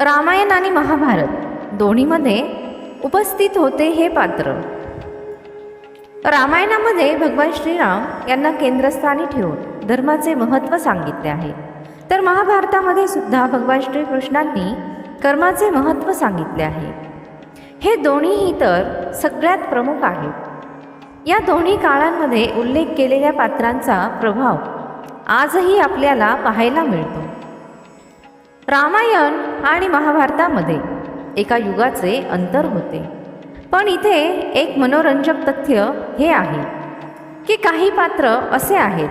रामायण आणि महाभारत दोन्हीमध्ये उपस्थित होते हे पात्र. रामायणामध्ये भगवान श्रीराम यांना केंद्रस्थानी ठेवून धर्माचे महत्त्व सांगितले आहे. तर महाभारतामध्ये सुद्धा भगवान श्रीकृष्णांनी कर्माचे महत्त्व सांगितले आहे. हे दोन्हीही तर सगळ्यात प्रमुख आहेत. या दोन्ही काळांमध्ये उल्लेख केलेल्या पात्रांचा प्रभाव आजही आपल्याला पाहायला मिळतो. रामायण आणि महाभारतामध्ये एका युगाचे अंतर होते. पण इथे एक मनोरंजक तथ्य हे आहे की काही पात्र असे आहेत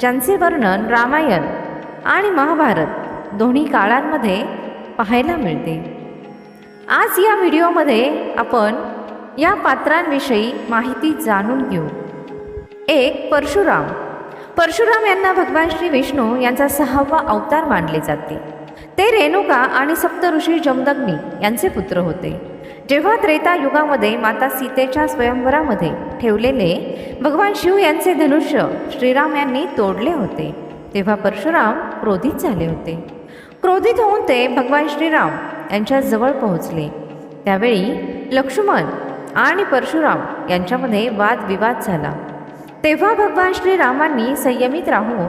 ज्यांचे वर्णन रामायण आणि महाभारत दोन्ही काळांमध्ये पाहायला मिळते. आज या व्हिडिओमध्ये आपण या पात्रांविषयी माहिती जाणून घेऊ. एक परशुराम. परशुराम यांना भगवान श्री विष्णू यांचा सहावा अवतार मानले जाते. ते रेणुका आणि सप्तऋषी जमदग्नी यांचे पुत्र होते. जेव्हा त्रेता युगामध्ये माता सीतेच्या स्वयंवरामध्ये ठेवलेले भगवान शिव यांचे धनुष्य श्रीराम यांनी तोडले होते तेव्हा परशुराम क्रोधित झाले होते. क्रोधित होऊन ते भगवान श्रीराम यांच्या जवळ पोहोचले. त्यावेळी लक्ष्मण आणि परशुराम यांच्यामध्ये वादविवाद झाला. तेव्हा भगवान श्रीरामांनी संयमित राहून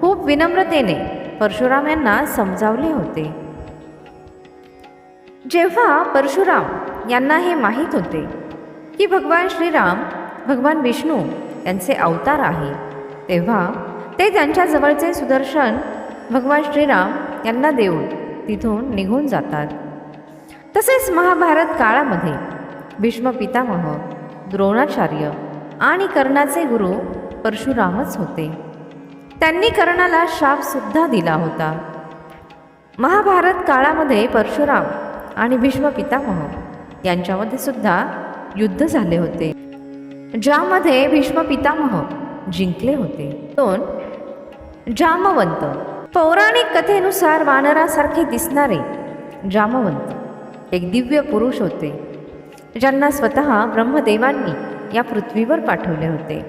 खूप विनम्रतेने परशुराम यांना समजावले होते. जेव्हा परशुराम यांना हे माहीत होते की भगवान श्रीराम भगवान विष्णू यांचे अवतार आहे तेव्हा ते त्यांच्या जवळचे सुदर्शन भगवान श्रीराम यांना देऊन तिथून निघून जातात. तसेच महाभारत काळामध्ये भीष्म पितामह द्रोणाचार्य आणि कर्णाचे गुरु परशुरामच होते. त्यांनी कर्णाला शापसुद्धा दिला होता. महाभारत काळामध्ये परशुराम आणि भीष्म पितामह यांच्यामध्ये सुद्धा युद्ध झाले होते. ज्यामध्ये भीष्म पितामह जिंकले होते. दोन जामवंत. पौराणिक कथेनुसार वानरासारखे दिसणारे जामवंत एक दिव्य पुरुष होते ज्यांना स्वतः ब्रह्मदेवांनी या पृथ्वीवर पाठवले होते.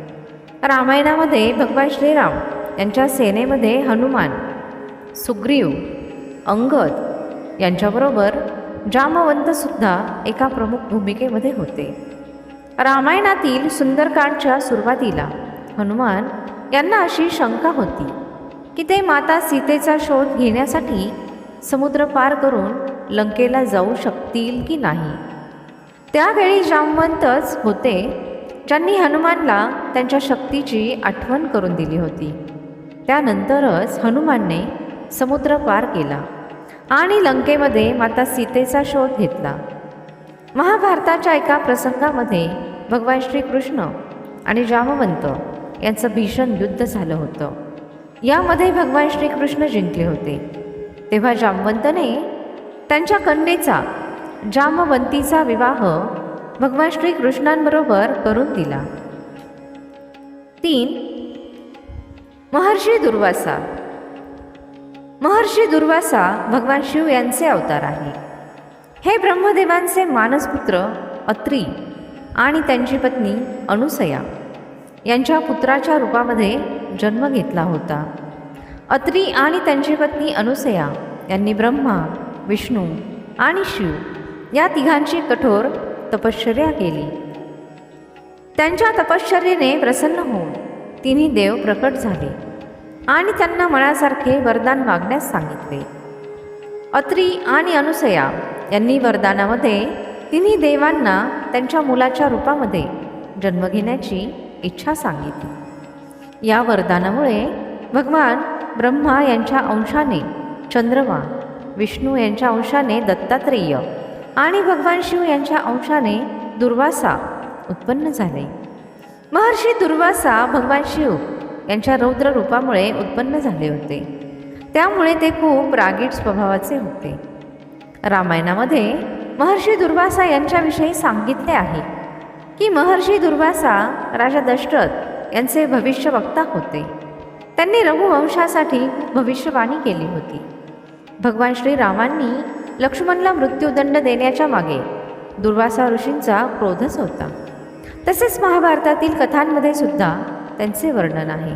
रामायणामध्ये भगवान श्रीराम यांच्या सेनेमध्ये हनुमान सुग्रीव अंगद यांच्याबरोबर जामवंतसुद्धा एका प्रमुख भूमिकेमध्ये होते. रामायणातील सुंदरकांडच्या सुरुवातीला हनुमान यांना अशी शंका होती की ते माता सीतेचा शोध घेण्यासाठी समुद्र पार करून लंकेला जाऊ शकतील की नाही. त्यावेळी जामवंतच होते ज्यांनी हनुमानला त्यांच्या शक्तीची आठवण करून दिली होती. त्यानंतरच हनुमानने समुद्र पार केला आणि लंकेमध्ये माता सीतेचा शोध घेतला. महाभारताच्या एका प्रसंगामध्ये भगवान श्रीकृष्ण आणि जामवंत यांचं भीषण युद्ध झालं होतं. यामध्ये भगवान श्रीकृष्ण जिंकले होते. तेव्हा जामवंतने त्यांच्या कन्येचा जामवंतीचा विवाह भगवान श्रीकृष्णांबरोबर करून दिला. तीन महर्षी दुर्वासा. महर्षी दुर्वासा भगवान शिव यांचे अवतार आहे. हे ब्रह्मदेवांचे मानसपुत्र अत्री आणि त्यांची पत्नी अनुसया यांच्या पुत्राच्या रूपामध्ये जन्म घेतला होता. अत्री आणि त्यांची पत्नी अनुसया यांनी ब्रह्मा विष्णू आणि शिव या तिघांची कठोर तपश्चर्या केली. त्यांच्या तपश्चर्येने प्रसन्न होऊन तिन्ही देव प्रकट झाले आणि त्यांना मनासारखे वरदान मागण्यास सांगितले. अत्री आणि अनुसया यांनी वरदानामध्ये तिन्ही देवांना त्यांच्या मुलाच्या रूपामध्ये जन्म घेण्याची इच्छा सांगितली. या वरदानामुळे भगवान ब्रह्मा यांच्या अंशाने चंद्रमा विष्णू यांच्या अंशाने दत्तात्रेय आणि भगवान शिव यांच्या अंशाने दुर्वासा उत्पन्न झाले. महर्षी दुर्वासा भगवान शिव यांच्या रौद्र रूपामुळे उत्पन्न झाले होते. त्यामुळे ते खूप रागीट स्वभावाचे होते. रामायणामध्ये महर्षी दुर्वासा यांच्याविषयी सांगितले आहे की महर्षी दुर्वासा राजा दशरथ यांचे भविष्यवक्ता होते. त्यांनी रघुवंशासाठी भविष्यवाणी केली होती. भगवान श्रीरामांनी लक्ष्मणला मृत्यूदंड देण्याच्या मागे दुर्वासा ऋषींचा क्रोधच होता. तसेच महाभारतातील कथांमध्ये सुद्धा त्यांचे वर्णन आहे.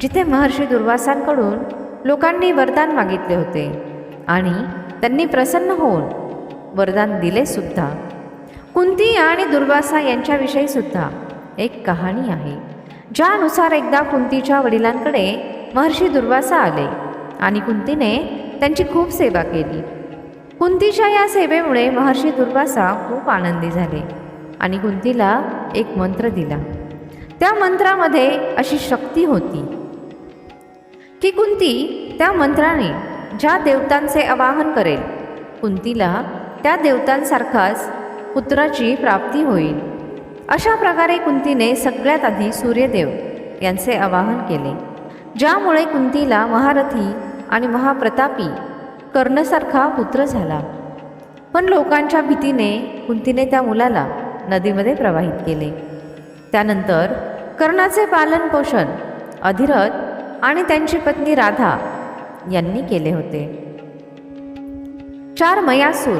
जिथे महर्षी दुर्वासांकडून लोकांनी वरदान मागितले होते आणि त्यांनी प्रसन्न होऊन वरदान दिले सुद्धा. कुंती आणि दुर्वासा यांच्याविषयी सुद्धा एक कहाणी आहे. ज्यानुसार एकदा कुंतीच्या वडिलांकडे महर्षी दुर्वासा आले आणि कुंतीने त्यांची खूप सेवा केली. कुंतीच्या या सेवेमुळे महर्षी दुर्वासा खूप आनंदी झाले आणि कुंतीला एक मंत्र दिला. त्या मंत्रामध्ये अशी शक्ती होती की कुंती त्या मंत्राने ज्या देवतांचे आवाहन करेल कुंतीला त्या देवतांसारखाच पुत्राची प्राप्ती होईल. अशा प्रकारे कुंतीने सगळ्यात आधी सूर्यदेव यांचे आवाहन केले ज्यामुळे कुंतीला महारथी आणि महाप्रतापी कर्णसारखा पुत्र झाला. पण लोकांच्या भीतीने कुंतीने त्या मुलाला नदीमध्ये प्रवाहित केले. त्यानंतर कर्णाचे पालन पोषण अधिरथ आणि त्यांची पत्नी राधा यांनी केले होते. चार मयासूर.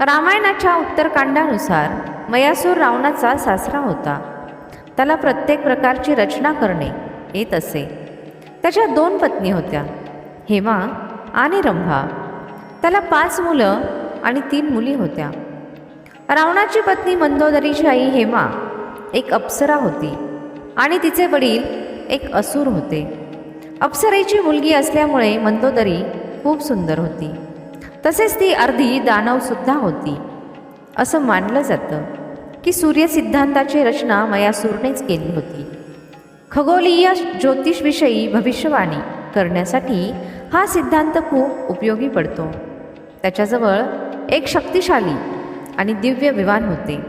रामायणाच्या उत्तरकांडानुसार मयासूर रावणाचा सासरा होता. त्याला प्रत्येक प्रकारची रचना करणे येत असे. त्याच्या दोन पत्नी होत्या हेमा आणि रंभा. त्याला पाच मुलं आणि तीन मुली होत्या. रावणाची पत्नी मंदोदरीची आई हेमा एक अप्सरा होती आणि तिचे वडील एक असुर होते. अप्सरेची मुलगी असल्यामुळे मंदोदरी खूप सुंदर होती. तसेच ती अर्धी दानवसुद्धा होती. असं मानलं जातं की सूर्यसिद्धांताची रचना मयासूरनेच केली होती. खगोलीय ज्योतिषविषयी भविष्यवाणी करण्यासाठी हा सिद्धांत खूप उपयोगी पडतो. त्याच्याजवळ एक शक्तिशाली आणि दिव्य विमान होते.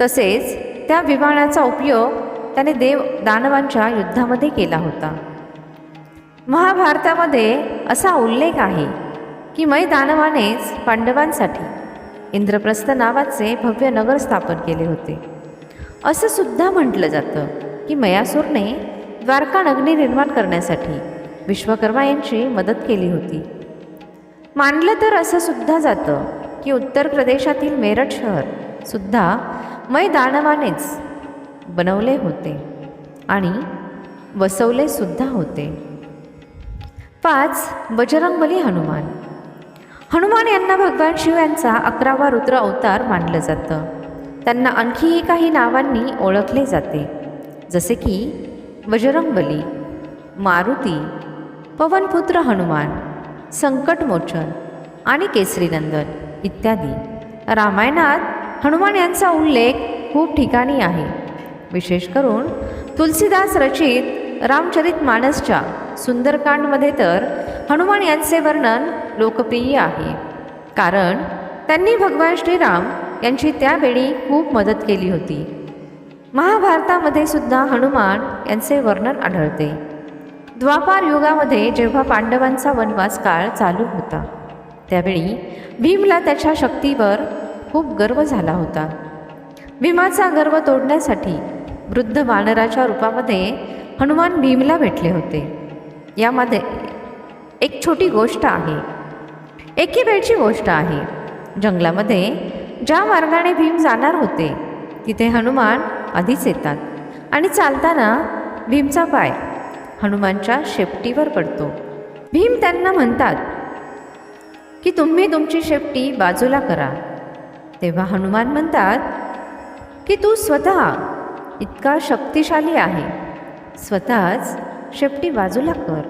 तसेच त्या विमानाचा उपयोग त्याने देव दानवांच्या युद्धामध्ये केला होता. महाभारतामध्ये असा उल्लेख आहे की मै दानवानेच पांडवांसाठी इंद्रप्रस्थ नावाचे भव्य नगर स्थापन केले होते. असं सुद्धा म्हटलं जातं की मयासूरने द्वारका नगरी निर्माण करण्यासाठी विश्वकर्मा यांची मदत केली होती. मानलं तर असं सुद्धा जातं की उत्तर प्रदेशातील मेरठ शहर सुद्धा मै दानवानेच बनवले होते आणि वसवले सुद्धा होते. पाच बजरंगबली हनुमान. हनुमान यांना भगवान शिव यांचा अकरावा रुद्र अवतार मानलं जातं. त्यांना आणखीही काही नावांनी ओळखले जाते जसे की बजरंगबली मारुती पवनपुत्र हनुमान संकटमोचन आणि केसरीनंदन. इत्यादी. रामायणात हनुमान यांचा उल्लेख खूप ठिकाणी आहे. विशेष करून तुलसीदास रचित रामचरित मानसच्या सुंदरकांडमध्ये तर हनुमान यांचे वर्णन लोकप्रिय आहे. कारण त्यांनी भगवान श्रीराम यांची त्यावेळी खूप मदत केली होती. महाभारतामध्ये सुद्धा हनुमान यांचे वर्णन आढळते. द्वापार युगामध्ये जेव्हा पांडवांचा वनवास काळ चालू होता. त्यावेळी भीमला त्याच्या शक्तीवर खूप गर्व झाला होता. भीमाचा गर्व तोडण्यासाठी वृद्ध वानराच्या रूपामध्ये हनुमान भीमला भेटले होते. यामध्ये एक छोटी गोष्ट आहे. एके वेळची गोष्ट आहे. जंगलामध्ये ज्या मार्गाने भीम जाणार होते तिथे हनुमान आधीच येतात आणि चालताना भीमचा पाय हनुमानच्या शेपटीवर पडतो. भीम त्यांना म्हणतात की तुम्ही तुमची शेपटी बाजूला करा. तेव्हा हनुमान म्हणतात की तू स्वतः इतका शक्तिशाली आहे. स्वतःच शेपटी बाजूला कर.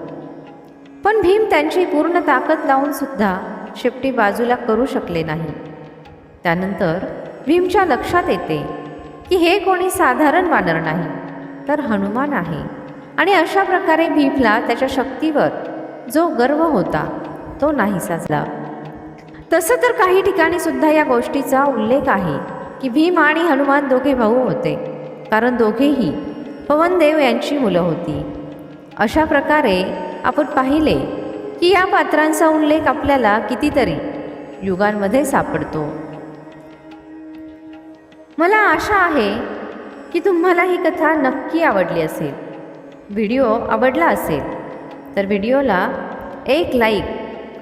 पण भीम त्यांची पूर्ण ताकद लावून सुद्धा शेपटी बाजूला करू शकले नाही. त्यानंतर भीमच्या लक्षात येते की हे कोणी साधारण वानर नाही तर हनुमान आहे. आणि अशा प्रकारे भीमला त्याच्या शक्तीवर जो गर्व होता तो नाही साजला तसं तर काही ठिकाणी सुद्धा या गोष्टीचा उल्लेख आहे की भीम आणि हनुमान दोघे भाऊ होते. कारण दोघेही पवनदेव यांची मुलं होती. अशा प्रकारे आपण पाहिले की या पात्रांचा उल्लेख आपल्याला कितीतरी युगांमध्ये सापडतो. मला आशा आहे की तुम्हाला ही कथा नक्की आवडली असेल. व्हिडिओ आवडला असेल तर व्हिडिओला एक लाईक